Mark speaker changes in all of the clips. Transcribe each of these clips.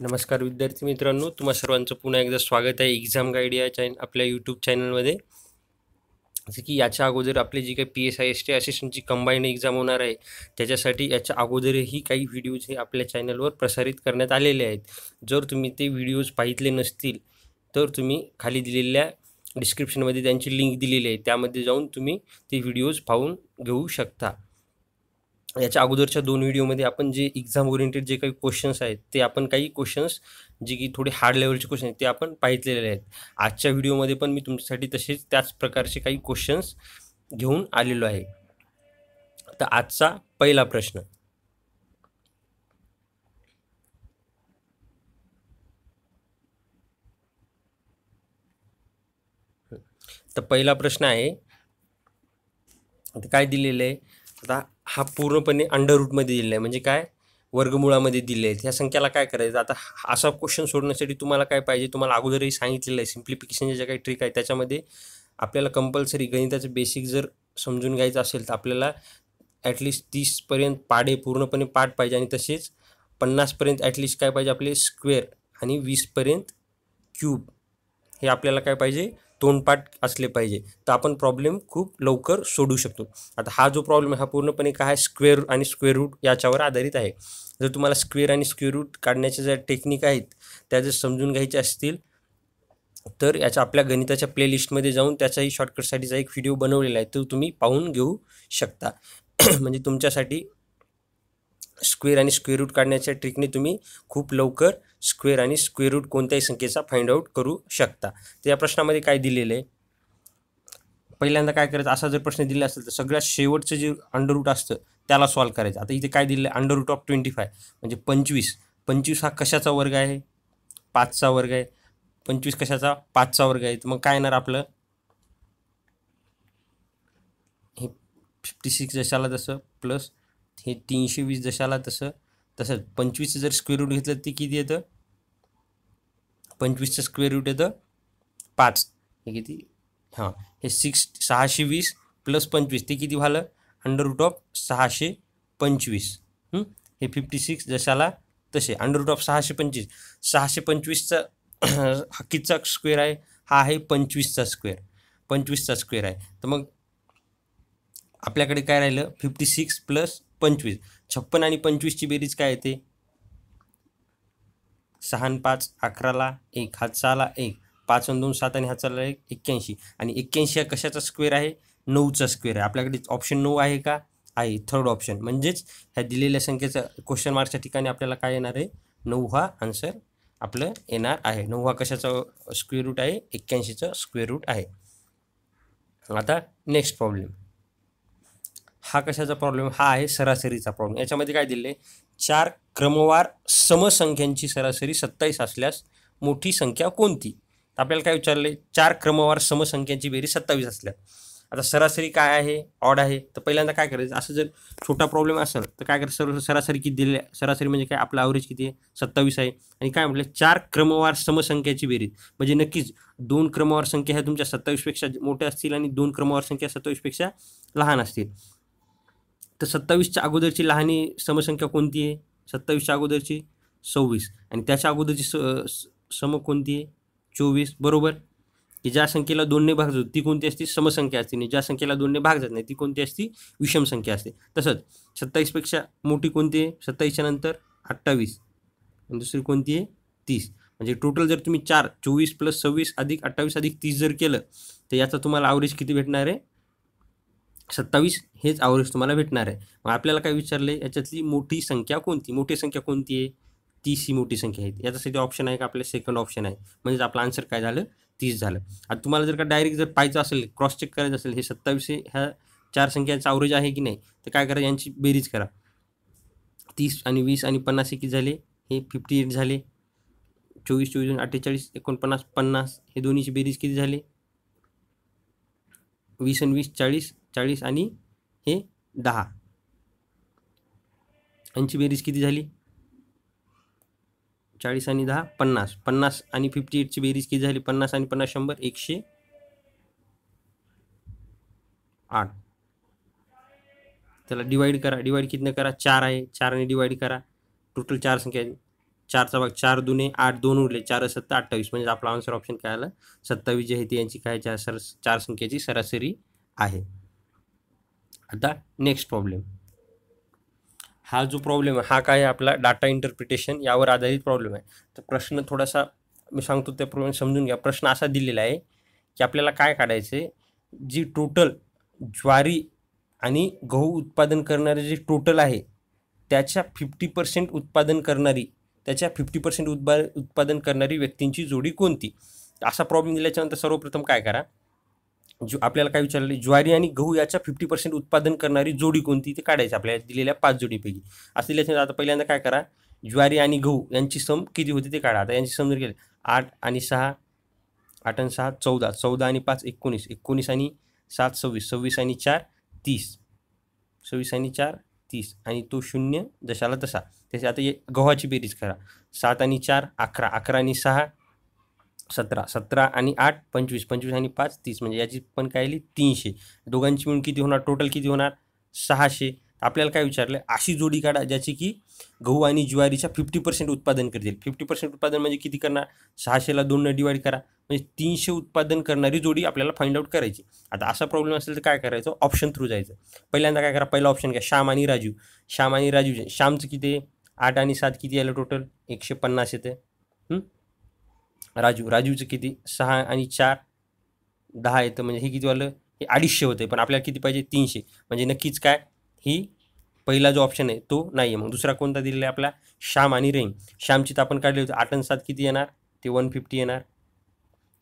Speaker 1: नमस्कार विद्यार्थी मित्रांनो तुम्हा सर्वांचं पुन्हा एकदा स्वागत आहे एक्झाम गाईड या चॅन आपल्या यूट्यूब चॅनलमध्ये जसं की याच्या अगोदर आपली जी काही P S I S T असिस्टंटची combined exam होणार आहे त्याच्यासाठी याच्या अगोदरही काही व्हिडिओज हे आपल्या चॅनलवर प्रसारित करण्यात आलेले आहेत. जर तुम्ही ते व्हिडिओज पाहितले नसतील तर तुम्ही खाली दिलेल्या डिस्क्रिप्शनमध्ये त्यांची लिंक दिलेली आहे. त्यामध्ये जाऊन तुम्ही ते व्हिडिओज पाहून घेऊ शकता. याच्या अगोदरच्या दोन व्हिडिओमध्ये आपण जे एक्झाम ओरिएंटेड जे काही क्वेश्चन्स आहेत ते आपण काही क्वेश्चन्स जे की थोडे हार्ड लेवलचे क्वेश्चन आहेत ते आपण पाहितलेले आहेत. आजच्या व्हिडिओमध्ये पण मी तुमच्यासाठी तसेच त्याच प्रकारचे काही क्वेश्चन्स घेऊन आलेलो आहे. तर आजचा पहिला प्रश्न. तर पहिला प्रश्न आहे काय दिलेलं आहे? आता हा पूर्णपणे अंडर रूटमध्ये दिलेला आहे. म्हणजे काय? वर्गमुळामध्ये दिले आहेत ह्या संख्याला काय करायचं? आता असा क्वेश्चन सोडण्यासाठी तुम्हाला काय पाहिजे? तुम्हाला अगोदरही सांगितलेलं आहे. सिम्प्लिफिकेशनच्या ज्या काही ट्रिक आहे त्याच्यामध्ये आपल्याला कंपल्सरी गणिताचं बेसिक जर समजून घ्यायचं असेल तर आपल्याला ॲटलिस्ट तीसपर्यंत पाडे पूर्णपणे पाठ पाहिजे आणि तसेच पन्नासपर्यंत ॲटलिस्ट काय पाहिजे? आपले स्क्वेअर आणि वीसपर्यंत क्यूब हे आपल्याला काय पाहिजे? तोंडपाठ असले पाहिजे तर आपण प्रॉब्लेम खूप लवकर सोडू शकतो. आता हा जो प्रॉब्लेम आहे हा पूर्णपणे काय आहे? स्क्वेअर आणि स्क्वेअर रूट याच्यावर आधारित आहे. जर तुम्हाला स्क्वेअर आणि स्क्वेअर रूट काढण्याच्या ज्या टेक्निक आहेत त्या जर समजून घ्यायचे असतील तर याच्या आपल्या गणिताच्या प्लेलिस्टमध्ये जाऊन त्याचाही शॉर्टकटसाठीचा एक व्हिडिओ बनवलेला आहे तो तुम्ही पाहून घेऊ शकता. म्हणजे तुमच्यासाठी स्क्वेअर आणि स्क्वेअर रूट काढण्याच्या ट्रिकने तुम्ही खूप लवकर स्क्वेअर आणि स्क्वेअर रूट कोणत्याही संख्येचा फाइंड आउट करू शकता. तर या प्रश्नामध्ये काय दिलेलं आहे? पहिल्यांदा काय करायचं? असा जर प्रश्न दिला असेल तर सगळ्यात शेवटचं जे अंडर रूट असतं त्याला सॉल्व करायचं. आता इथे काय दिलेलं आहे? Under root of twenty five म्हणजे पंचवीस. पंचवीस हा कशाचा वर्ग आहे? पाचचा वर्ग आहे. पंचवीस कशाचा? पाचचा वर्ग आहे. तर मग काय येणार आपलं? हे फिफ्टी सिक्स जशाला तसं प्लस हे तीनशे वीस जशाला तसं तसंच पंचवीसचं जर स्क्वेअर रूट घेतलं ते किती येतं? पंचवीसचं स्क्वेअर रूट येतं पाच. हे किती? हां. हे सिक्स सहाशे वीस प्लस पंचवीस ते किती झालं अंडर रूट ऑफ सहाशे पंचवीस. हे? फिफ्टी सिक्स जशाला तसे. अंडर रूट ऑफ सहाशे पंचवीस. सहाशे पंचवीसचा हकीचा स्क्वेअर आहे? हा आहे पंचवीसचा स्क्वेअर पंचवीसचा स्क्वेअर आहे. तर मग आपल्याकडे काय राहिलं? फिफ्टी सिक्स प्लस पंचवीस. छप्पन आणि पंचवीसची बेरीज काय येते? सहा आणि पाच अकराला एक हात सहाला एक. पाच आणि दोन सात आणि हात चालला एक एक्क्याऐंशी. आणि एक्क्याऐंशी हा कशाचा स्क्वेअर आहे? नऊचा स्क्वेअर आहे. आपल्याकडे ऑप्शन नऊ आहे का? आहे. थर्ड ऑप्शन म्हणजेच ह्या दिलेल्या संख्येचा क्वेश्चन मार्कच्या ठिकाणी आपल्याला काय येणार आहे? नऊ हा आन्सर आपलं येणार आहे. नऊ हा कशाचा स्क्वेअर रूट आहे? एक्क्याऐंशीचा स्क्वेअर रूट आहे. आता नेक्स्ट प्रॉब्लेम हा कशाचा प्रॉब्लेम हा आहे सरासरीचा प्रॉब्लेम याच्यामध्ये काय दिले चार क्रमवार समसंख्यांची सरासरी सत्तावीस असल्यास मोठी संख्या कोणती? तर आपल्याला काय विचारले चार क्रमवार समसंख्यांची बेरीज सत्तावीस असल्या. आता सरासरी काय आहे? ऑड आहे. तर पहिल्यांदा काय करायचं? असं जर छोटा प्रॉब्लेम असेल तर काय करायचं? सर्व सरासरी किती दिले सरासरी म्हणजे काय? आपलं ॲव्हरेज किती आहे? सत्तावीस आहे. आणि काय म्हटलं? चार क्रमवार समसंख्याची बेरीज. म्हणजे नक्कीच दोन क्रमवार संख्या ह्या तुमच्या सत्तावीसपेक्षा मोठ्या असतील आणि दोन क्रमवार संख्या सत्तावीसपेक्षा लहान असतील. तर सत्तावीसच्या अगोदरची लहानी समसंख्या कोणती आहे? सत्तावीसच्या अगोदरची सव्वीस. आणि त्याच्या अगोदरची स सम कोणती आहे? चोवीस. बरोबर? की ज्या संख्येला दोनने भाग जातो ती कोणती असते? समसंख्या असते. आणि ज्या संख्येला दोनने भाग जात नाही ती कोणती असते? विषम संख्या असते. तसंच सत्तावीसपेक्षा मोठी कोणती आहे? सत्तावीसच्या नंतर अठ्ठावीस. आणि दुसरी कोणती आहे? तीस. म्हणजे टोटल जर तुम्ही चार चोवीस प्लस सव्वीस अधिक अठ्ठावीस अधिक तीस जर केलं तर याचा तुम्हाला ॲव्हरेज किती भेटणार आहे? सत्तावीस हेच ॲव्हरेज तुम्हाला भेटणार आहे. मग आपल्याला काय विचारलं आहे याच्यातली मोठी संख्या कोणती? मोठी संख्या कोणती आहे? तीस ही मोठी संख्या आहे याच्यासाठी ऑप्शन आहे का? आपल्या सेकंड ऑप्शन आहे. म्हणजेच आपलं आन्सर काय झालं? तीस झालं. आता तुम्हाला जर का डायरेक्ट जर पाहायचं असेल क्रॉस चेक करायचं असेल हे सत्तावीस ह्या चार संख्यांचं ॲव्हरेज आहे की नाही? तर काय करा? यांची बेरीज करा. तीस आणि वीस आणि पन्नास किती झाले? हे फिफ्टी एट झाले. चोवीस चोवीस अठ्ठेचाळीस एकोणपन्नास पन्नास हे दोन्हीची बेरीज किती झाले? वीस आणि वीस चाळीस. चाळीस आणि हे दहा. यांची बेरीज किती झाली? चाळीस आणि दहा पन्नास. पन्नास आणि फिफ्टी एटची बेरीज किती झाली? पन्नास आणि पन्नास शंभर एकशे आठ. त्याला डिवाईड करा. डिवाईड कितनं करा? चार आहे. चार आणि डिवाईड करा. टोटल चार संख्या आहे. चारचा भाग चार दुने आठ दोन उरले. चार सत्ता अठ्ठावीस. म्हणजे आपला आन्सर ऑप्शन काय आला? सत्तावीस जे आहे ते यांची काय चार सर चार संख्येची सरासरी आहे. आता नेक्स्ट प्रॉब्लेम हा जो प्रॉब्लेम आहे हा काय आहे आपला डाटा इंटरप्रिटेशन यावर आधारित प्रॉब्लेम आहे. तर प्रश्न थोडासा मी सांगतो त्या प्रॉब्लेम समजून घ्या. प्रश्न असा दिलेला आहे की आपल्याला काय काढायचं आहे? जी टोटल ज्वारी आणि गहू उत्पादन करणारे जे टोटल आहे त्याच्या फिफ्टी पर्सेंट उत्पादन करणारी त्याच्या फिफ्टी पर्सेंट उत्पा उत्पादन करणारी व्यक्तींची जोडी कोणती? असा प्रॉब्लेम दिल्याच्यानंतर सर्वप्रथम काय करा? जो आपल्याला काय विचारले ज्वारी आणि गहू याच्या फिफ्टी पर्सेंट उत्पादन करणारी जोडी कोणती? ते काढायची आपल्याला दिलेल्या पाच जोडीपैकी. असं दिल्याच्या आता पहिल्यांदा काय करा ज्वारी आणि गहू यांची सम किती होती ते काढा. आता यांची सम जर केली आठ आणि सहा आठ आणि सहा चौदा. चौदा आणि पाच एकोणीस. एकोणीस आणि सात सव्वीस. सव्वीस आणि चार तीस. सव्वीस आणि चार तीस. आणि तो शून्य जशाला तसा. त्याच्या आता गव्हाची बेरीज करा. सात आणि चार अकरा. अकरा आणि सहा सतरा सतरा आणि आठ पंचवीस पंचवीस आणि पाच तीस. म्हणजे याची पण काय आली? तीनशे. दोघांची मिळून किती होणार? टोटल किती होणार? सहाशे. आपल्याला काय विचारलं? अशी जोडी काढा ज्याची की गहू आणि ज्वारीच्या फिफ्टी पर्सेंट उत्पादन करतील. फिफ्टी पर्सेंट उत्पादन म्हणजे किती करणार? सहाशेला दोननं डिवाईड करा. म्हणजे तीनशे उत्पादन करणारी जोडी आपल्याला फाइंड आउट करायची. आता असा प्रॉब्लेम असेल तर काय करायचं? ऑप्शन थ्रू जायचं. पहिल्यांदा काय करा? पहिला ऑप्शन घ्या. श्याम आणि राजू. श्याम आणि राजू श्यामचं किती आहे? आठ आणि सात किती आलं टोटल एकशे पन्नास येते. राजू राजूचं किती? सहा आणि चार दहा येतं. म्हणजे हे किती वालं? हे अडीचशे होते पण आपल्याला किती पाहिजे? तीनशे. म्हणजे नक्कीच काय? ही पहिला जो ऑप्शन आहे तो नाही आहे मग दुसरा कोणता दिलेला आहे आपला? श्याम आणि रेम श्यामची तर आपण काढली होती. आठ आणि सात किती येणार? ते वन फिफ्टी येणार.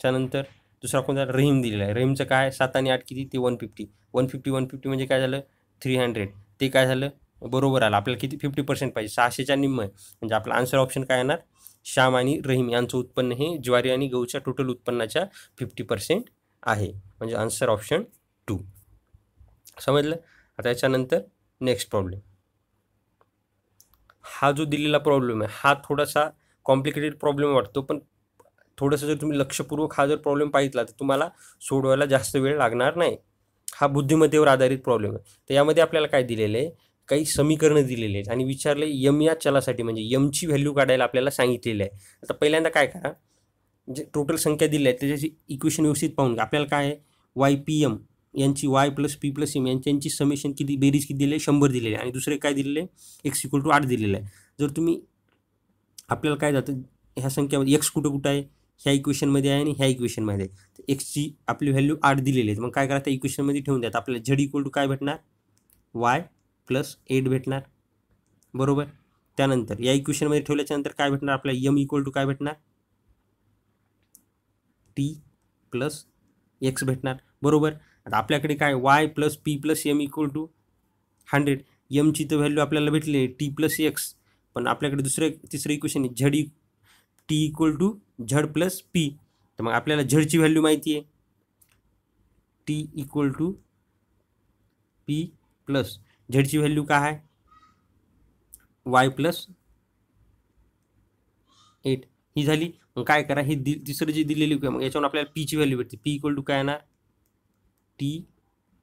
Speaker 1: त्यानंतर दुसरा कोणता? रहीम दिलेला आहे. रहीमचं काय? सात आणि आठ किती? ते one fifty one fifty one fifty म्हणजे काय झालं? थ्री हंड्रेड ते काय झालं? बरोबर आलं. आपल्याला किती? फिफ्टी पर्सेंट पाहिजे. सहाशेच्या निम्म आहे. म्हणजे आपला आन्सर ऑप्शन काय येणार? श्याम आणि रहीम यांचं उत्पन्न हे ज्वारी आणि गहूच्या टोटल उत्पन्नाच्या फिफ्टी पर्सेंट आहे. म्हणजे आन्सर ऑप्शन टू समजलं? आता याच्यानंतर नेक्स्ट प्रॉब्लेम हा जो दिलेला प्रॉब्लेम आहे हा थोडासा कॉम्प्लिकेटेड प्रॉब्लेम वाटतो पण थोडंसं जर तुम्ही लक्षपूर्वक हा जर प्रॉब्लेम पाहितला तर तुम्हाला सोडवायला जास्त वेळ लागणार नाही. हा बुद्धिमत्तेवर आधारित प्रॉब्लेम आहे. तर यामध्ये आपल्याला काय दिलेलं आहे? काही समीकरणं दिलेली आहेत. आणि विचारले यम या चलासाठी म्हणजे यमची व्हॅल्यू काढायला आपल्याला सांगितलेलं आहे. आता पहिल्यांदा काय करा जे टोटल संख्या दिली आहे त्याच्याची इक्वेशन व्यवस्थित पाहून घ्या. आपल्याला काय आहे? वाय पी एम यांची Y plus P plus M यांची समेशन किती बेरीज किती दिले शंभर दिलेले आणि दुसरे काय दिलेले एक्स इक्वल टू आठ दिलेलं आहे. जर तुम्ही आपल्याला काय जातं? ह्या संख्यामध्ये एक्स कुठं कुठं आहे? ह्या इक्वेशनमध्ये आहे आणि ह्या इक्वेशनमध्ये आहे. तर एक्सची आपली व्हॅल्यू आठ दिलेली आहे. मग काय करा? त्या इक्वेशनमध्ये ठेवून द्या. आपल्याला झेड इक्वल टू काय भेटणार? वाय प्लस एट भेटणार. बरोबर? त्यानंतर या इक्वेशनमध्ये ठेवल्याच्यानंतर काय भेटणार? आपल्याला यम इक्वल टू काय भेटणार? टी प्लस एक्स भेटणार. बरोबर? आता आपल्याकडे काय? Y plus P plus M equal to hundred यमची तर व्हॅल्यू आपल्याला भेटली टी प्लस एक्स पण आपल्याकडे दुसरं तिसरं इक्वेशन आहे. Z T equal to Z plus P तर मग आपल्याला झडची व्हॅल्यू माहिती आहे. T equal to P plus झडची value काय आहे? वाय प्लस एट ही झाली. मग काय करा? ही दि तिसरं जी दिलेली मग याच्यावर आपल्याला पीची व्हॅल्यू भेटते. पी इक्वल टू काय येणार? T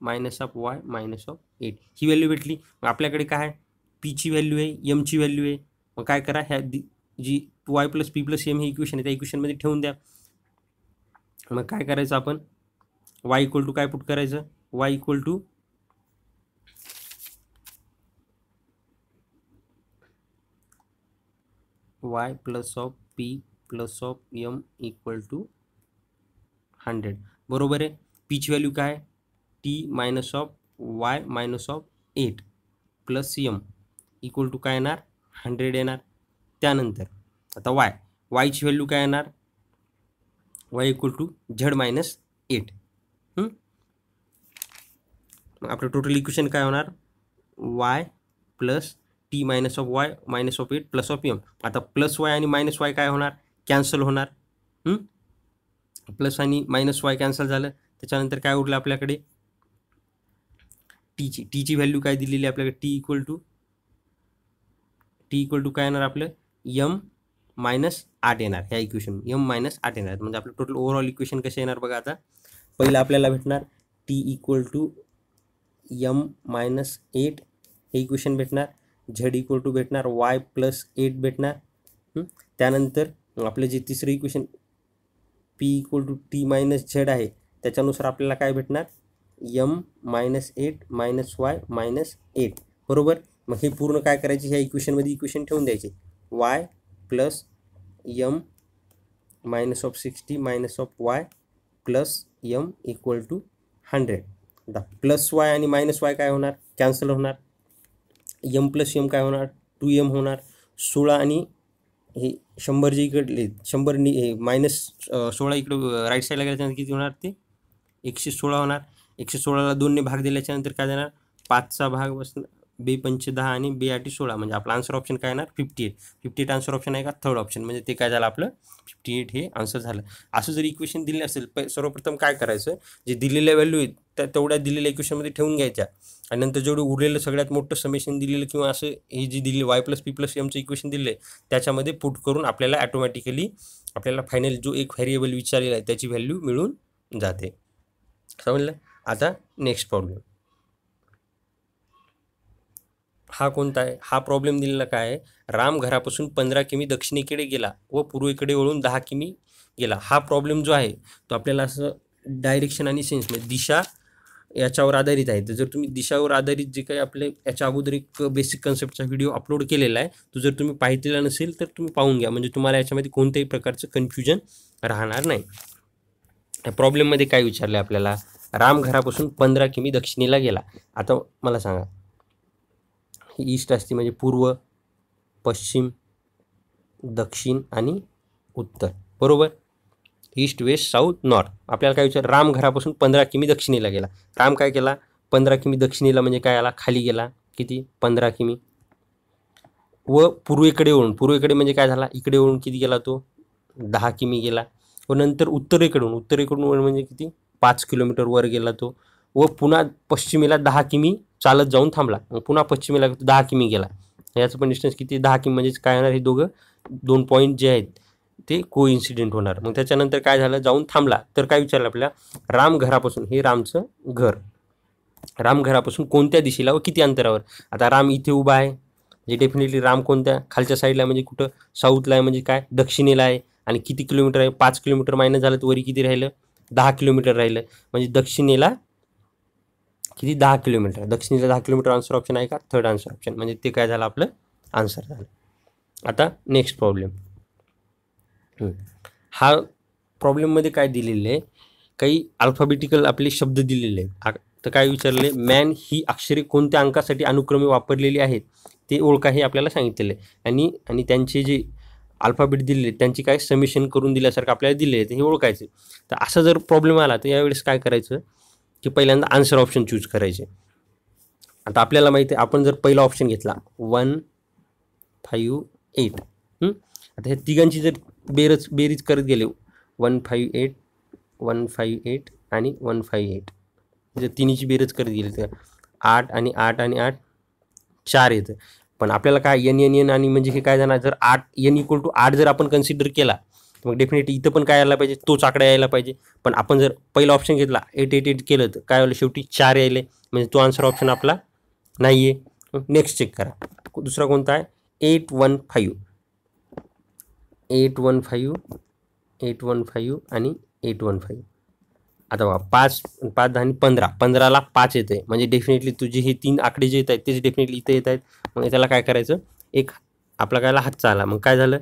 Speaker 1: minus of Y minus of eight he value भेटली. मग आपल्याकडे काय आहे? पीची व्हॅल्यू आहे. यमची व्हॅल्यू आहे. मग काय करा? ह्या दि जी Y plus P plus M हे इक्वेशन आहे. त्या इक्वेशनमध्ये ठेवून द्या. मग काय करायचं आपण? वाय इक्वल टू काय पुट करायचं? Y equal to Y plus of P plus of M equal to hundred. बरोबर आहे? पीची व्हॅल्यू काय? T minus of Y minus of eight plus M equal to काय येणार? हंड्रेड येणार. त्यानंतर आता वाय. वायची व्हॅल्यू काय येणार? Y equal to Z minus eight. आपलं टोटल इक्वेशन काय होणार? Y plus T minus of Y minus of eight plus of M आता प्लस वाय आणि मायनस वाय काय होणार? कॅन्सल होणार. प्लस आणि मायनस वाय कॅन्सल झालं. त्याच्यानंतर काय उरलं आपल्याकडे? टीची टीची व्हॅल्यू काय दिलेली आपल्याकडे? T equal to T equal to काय येणार आपलं? यम मायनस आठ येणार. ह्या इक्वेशन यम मायनस आठ येणार. म्हणजे आपलं टोटल ओव्हरऑल इक्वेशन कसे येणार बघा आता. पहिलं आपल्याला भेटणार T equal to M minus eight हे इक्वेशन भेटणार. झेड इक्वल टू भेटणार वाय प्लस एट भेटणार. त्यानंतर आपलं जे तिसरं equation P equal to T minus Z आहे त्याच्यानुसार आपल्याला काय भेटणार? M minus eight minus Y minus eight बरोबर? मग हे पूर्ण काय करायचे? ह्या इक्वेशनमध्ये इक्वेशन ठेवून द्यायचे. Y plus M minus of sixty minus of Y plus M equal to hundred आता प्लस वाय आणि मायनस वाय काय होणार? कॅन्सल होणार. यम प्लस यम काय होणार? टू यम होणार. सोळा आणि हे शंभर जे इकडले शंभर नि हे मायनस सोळा इकडं राईट साईडला गेल्याच्यानंतर किती होणार ते? एकशे सोळा होणार. एकशे सोळाला दोनने भाग दिल्याच्यानंतर काय देणार? पाचचा भाग बसणार. बी पंचे दहा आणि बे आठी सोळा. म्हणजे आपला आन्सर ऑप्शन काय येणार? Fifty eight fifty eight answer option आहे का? थर्ड ऑप्शन म्हणजे ते काय झालं आपलं? फिफ्टी एट हे आन्सर झालं. असं जर इक्वेशन दिले असेल प सर्वप्रथम काय करायचं? जे दिलेल्या व्हॅल्यू आहेत त्या तेवढ्या दिलेल्या इक्वेशनमध्ये ठेवून घ्यायच्या. आणि नंतर जेवढं उरलेलं सगळ्यात मोठं समेशन दिलेलं किंवा असं हे जे दिले वाय प्लस पी प्लस एमचं इक्वेशन दिले त्याच्यामध्ये पुट करून आपल्याला ॲटोमॅटिकली आपल्याला फायनल जो एक व्हेरिएबल विचारलेला आहे त्याची व्हॅल्यू मिळून जाते. समजलं? आता नेक्स्ट प्रॉब्लेम हा कोणता आहे? हा प्रॉब्लेम दिलेला काय आहे? राम घरापासून पंधरा किमी दक्षिणेकडे गेला व पूर्वेकडे वळून दहा किमी गेला. हा प्रॉब्लेम जो आहे तो आपल्याला असं डायरेक्शन आणि सेन्स म्हणजे दिशा याच्यावर आधारित आहे. तर जर तुम्ही दिशावर आधारित जे काही आपले याच्या अगोदर एक बेसिक कन्सेप्टचा व्हिडिओ अपलोड केलेला आहे तो जर तुम्ही पाहिलेला नसेल तर तुम्ही पाहून घ्या. म्हणजे तुम्हाला याच्यामध्ये कोणत्याही प्रकारचं कन्फ्युजन राहणार नाही. या प्रॉब्लेममध्ये काय विचारलं आपल्याला? राम घरापासून पंधरा किमी दक्षिणेला गेला. आता मला सांगा ही ईस्ट असते म्हणजे पूर्व पश्चिम दक्षिण आणि उत्तर. बरोबर? East west south north. आपल्याला काय विचार राम घरापासून पंधरा किमी दक्षिणेला गेला. राम काय केला? पंधरा किमी दक्षिणेला म्हणजे काय आला? खाली गेला. किती? पंधरा किमी. व पूर्वेकडे वळून. पूर्वेकडे म्हणजे काय झाला? इकडे वळून किती गेला तो? दहा किमी गेला. व नंतर उत्तरेकडून उत्तरेकडून म्हणजे किती? पाच किलोमीटर वर गेला तो. व पुन्हा पश्चिमेला दहा किमी चालत जाऊन थांबला. मग पुन्हा पश्चिमेला दहा किमी गेला. याचं पण डिस्टन्स किती? दहा किमी म्हणजेच काय होणार? हे दोघं दोन पॉईंट जे आहेत ते को इन्सिडेंट होणार. मग त्याच्यानंतर काय झालं? जाऊन थांबला. तर काय विचारलं आपल्याला? राम घरापासून हे रामचं घर. राम घरापासून कोणत्या दिशेला व किती अंतरावर? आता राम इथे उभा आहे. म्हणजे जे डेफिनेटली राम कोणत्या? खालच्या साईडला म्हणजे कुठं? साऊथला आहे म्हणजे काय? दक्षिणेला आहे. आणि किती किलोमीटर आहे? पाच किलोमीटर मायनस झालं तर वरी किती राहिलं? दहा किलोमीटर राहिलं. म्हणजे दक्षिणेला किती दहा किलोमीटर? दक्षिणेला दहा किलोमीटर आन्सर ऑप्शन आहे का? थर्ड आन्सर ऑप्शन म्हणजे ते काय झालं आपलं? आन्सर झालं. आता नेक्स्ट प्रॉब्लेम हा प्रॉब्लेममध्ये काय दिलेलं आहे? काही अल्फाबेटिकल आपले शब्द दिलेले आहेत. तर काय विचारले? मॅन ही अक्षरे कोणत्या अंकासाठी अनुक्रमे वापरलेली आहेत? ते ओळखा हे आपल्याला सांगितलेलं आहे. आणि आणि त्यांचे जे अल्फाबेट दिलेले त्यांची काय समिशन करून दिल्यासारखं आपल्याला दिले आहे. हे ओळखायचे तर असा जर प्रॉब्लेम आला तर यावेळेस काय करायचं? की पहिल्यांदा आन्सर ऑप्शन चूज करायचे. आता आपल्याला माहिती आहे आपण जर पहिला ऑप्शन घेतला वन फाईव्ह एट आता ह्या तिघांची जर बेरज बेरीज करत गेले one five eight one five eight आणि वन फाईव्ह एट जर तिन्हीची बेरज करत गेली तर आठ आणि आठ आणि आठ चार येतं. पण आपल्याला काय एन एन एन आणि म्हणजे हे काय जाणार? जर आठ एन इक्वल टू आठ जर आपण कन्सिडर केला मग डेफिनेटली इथं पण काय यायला पाहिजे? तोच आकडा यायला पाहिजे. पण आपण जर पहिला ऑप्शन घेतला एट एट एट केलं तर काय झालं शेवटी चार यायले. म्हणजे तो आन्सर ऑप्शन आपला नाही आहे नेक्स्ट चेक करा. दुसरा कोणता आहे? Eight one five eight one five eight one five आणि एट वन फाईव्ह आता बघा पाच पाच दहा आणि पंधरा. पंधराला पाच येते म्हणजे डेफिनेटली तुझे हे तीन आकडे जे येत आहेत तेच डेफिनेटली इथे येत आहेत. मग त्याला काय करायचं? एक आपला कायला हातचा आला. मग काय झालं?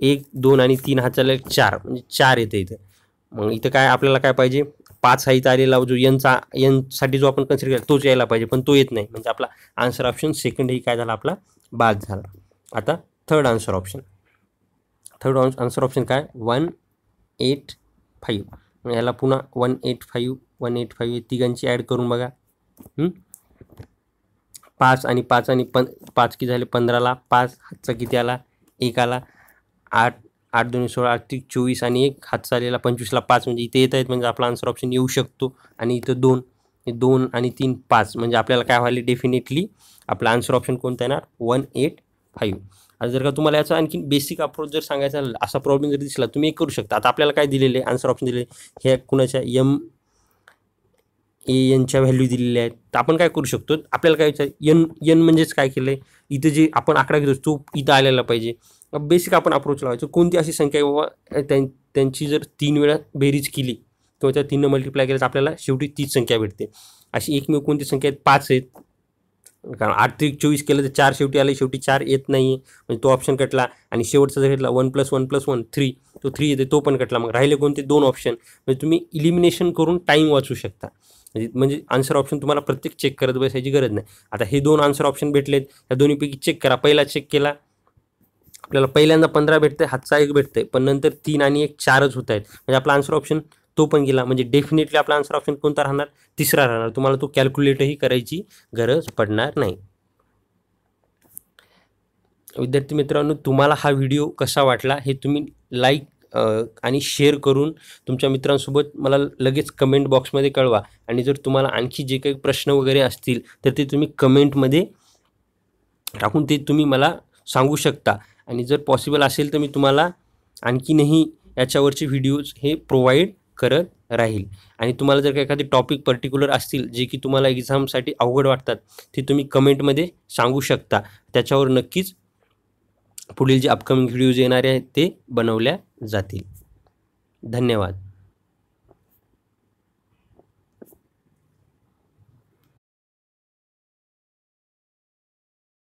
Speaker 1: एक दोन आणि तीन हा चालेल चार म्हणजे चार येते इथं. मग इथं काय आपल्याला काय पाहिजे? पाच हा इथं आलेला जो यनचा यनसाठी जो आपण कन्सिडर केला तोच यायला पाहिजे पण तो येत नाही. म्हणजे आपला आन्सर ऑप्शन सेकंड ही काय झाला? आपला बाद झाला. आता third answer option third answer option काय? वन एट फाईव्ह याला पुन्हा one eight five one eight five तिघांची ॲड करून बघा. पाच आणि पाच आणि पन पाच की झाले? पंधराला. पाच हातचा किती आला? एक आला. आठ आठ दोन सोळा आठ चोवीस आणि एक हात चालेला पंचवीसला पाच म्हणजे इथे येत आहेत म्हणजे आपला आन्सर ऑप्शन येऊ शकतो. आणि इथं दोन दोन आणि तीन पाच म्हणजे आपल्याला काय व्हायला डेफिनेटली आपला आन्सर ऑप्शन कोणता येणार? वन एट फाईव्ह आता जर का तुम्हाला याचा आणखी बेसिक अप्रोच जर सांगायचा असा प्रॉब्लेम जर दिसला तुम्ही एक करू शकता. आता आपल्याला काय दिलेले? आन्सर ऑप्शन दिले हे कुणाच्या? यम ए एनच्या व्हॅल्यू दिलेल्या आहेत. तर आपण काय करू शकतो? आपल्याला काय विचार एन यन म्हणजेच काय केलं आहे इथं जे आपण आकडा घेतो तो इथं आलेला पाहिजे. बेसिक आपण अप्रोच लावायचो. कोणती अशी संख्या आहे बाबा त्यां त्यांची जर तीन वेळा बेरीज केली किंवा त्या तीननं मल्टिप्लाय केलं तर आपल्याला शेवटी तीच संख्या भेटते. अशी एकमेव कोणती संख्या आहेत? पाच आहेत. कारण आठ ते चोवीस केलं तर चार शेवटी आले शेवटी चार येत नाही म्हणजे तो ऑप्शन कटला आणि शेवटचा जर घेतला one plus one plus one three तो थ्री येते तो पण कटला. मग राहिले कोणते? दोन ऑप्शन म्हणजे तुम्ही इलिमिनेशन करून टाईम वाचू शकता. म्हणजे म्हणजे आन्सर ऑप्शन तुम्हाला प्रत्येक चेक करत बसायची गरज नाही. आता हे दोन आन्सर ऑप्शन भेटलेत. या दोन्हीपैकी चेक करा. पहिला चेक केला. आपल्याला पहिल्यांदा पंधरा भेटते हातचा एक भेटते पण नंतर तीन आणि एक चारच होत आहेत म्हणजे आपला आन्सर ऑप्शन तो पण गेला. म्हणजे डेफिनेटली आपला आन्सर ऑप्शन कोणता राहणार? तिसरा राहणार. तुम्हाला तो कॅल्क्युलेटही करायची गरज पडणार नाही. विद्यार्थी मित्रांनो तुम्हाला हा व्हिडिओ कसा वाटला हे तुम्ही लाईक आणि शेअर करून तुमच्या मित्रांसोबत मला लगेच कमेंट बॉक्समध्ये कळवा. आणि जर तुम्हाला आणखी जे काही प्रश्न वगैरे असतील तर ते तुम्ही कमेंटमध्ये टाकून ते तुम्ही मला सांगू शकता. आणि जर पॉसिबल असेल तर मी तुम्हाला आणखीनही याच्यावरचे व्हिडिओज हे प्रोव्हाइड करत राहील. आणि तुम्हाला जर का एखादे टॉपिक पर्टिक्युलर असतील जे की तुम्हाला एक्झामसाठी अवघड वाटतात ते तुम्ही कमेंटमध्ये सांगू शकता. त्याच्यावर नक्कीच पुढील जे अपकमिंग व्हिडिओज येणारे आहेत ते बनवल्या जातील. धन्यवाद.